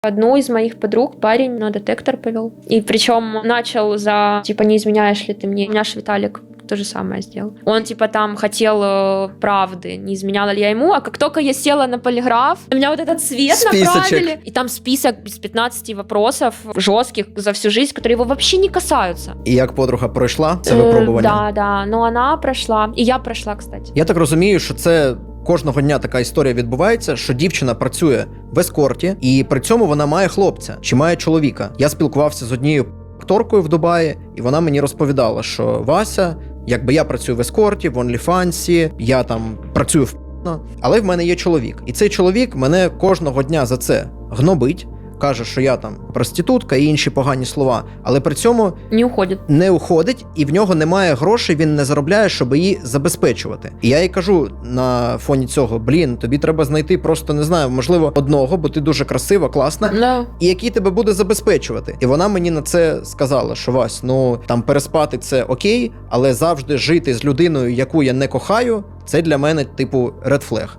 Одну из моих подруг парень на детектор повел. И причем начал за, типа, не изменяешь ли ты мне. У меня ж Виталик то же самое сделал. Он, типа, там хотел э, правды, не изменяла ли я ему, а как только я села на полиграф, у меня вот этот цвет Списочек. направили, и там список из 15 вопросов жестких за всю жизнь, которые его вообще не касаются. І як подруга пройшла це Э, випробування? Да, да, но она прошла, и я прошла, кстати. Я так розумію, що це кожного дня така історія відбувається, що дівчина працює в ескорті, і при цьому вона має хлопця чи має чоловіка. Я спілкувався з однією акторкою в Дубаї, і вона мені розповідала, що Вася, якби я працюю в ескорті, в OnlyFans, я там працюю в але в мене є чоловік. І цей чоловік мене кожного дня за це гнобить. Каже, що я там проститутка і інші погані слова, але при цьому Не уходит. не уходить, і в нього немає грошей, він не заробляє, щоб її забезпечувати. І я їй кажу на фоні цього: блін, тобі треба знайти просто не знаю, можливо, одного, бо ти дуже красива, класна. Да. І який тебе буде забезпечувати, і вона мені на це сказала, що Вась, ну там переспати це окей, але завжди жити з людиною, яку я не кохаю, це для мене типу flag.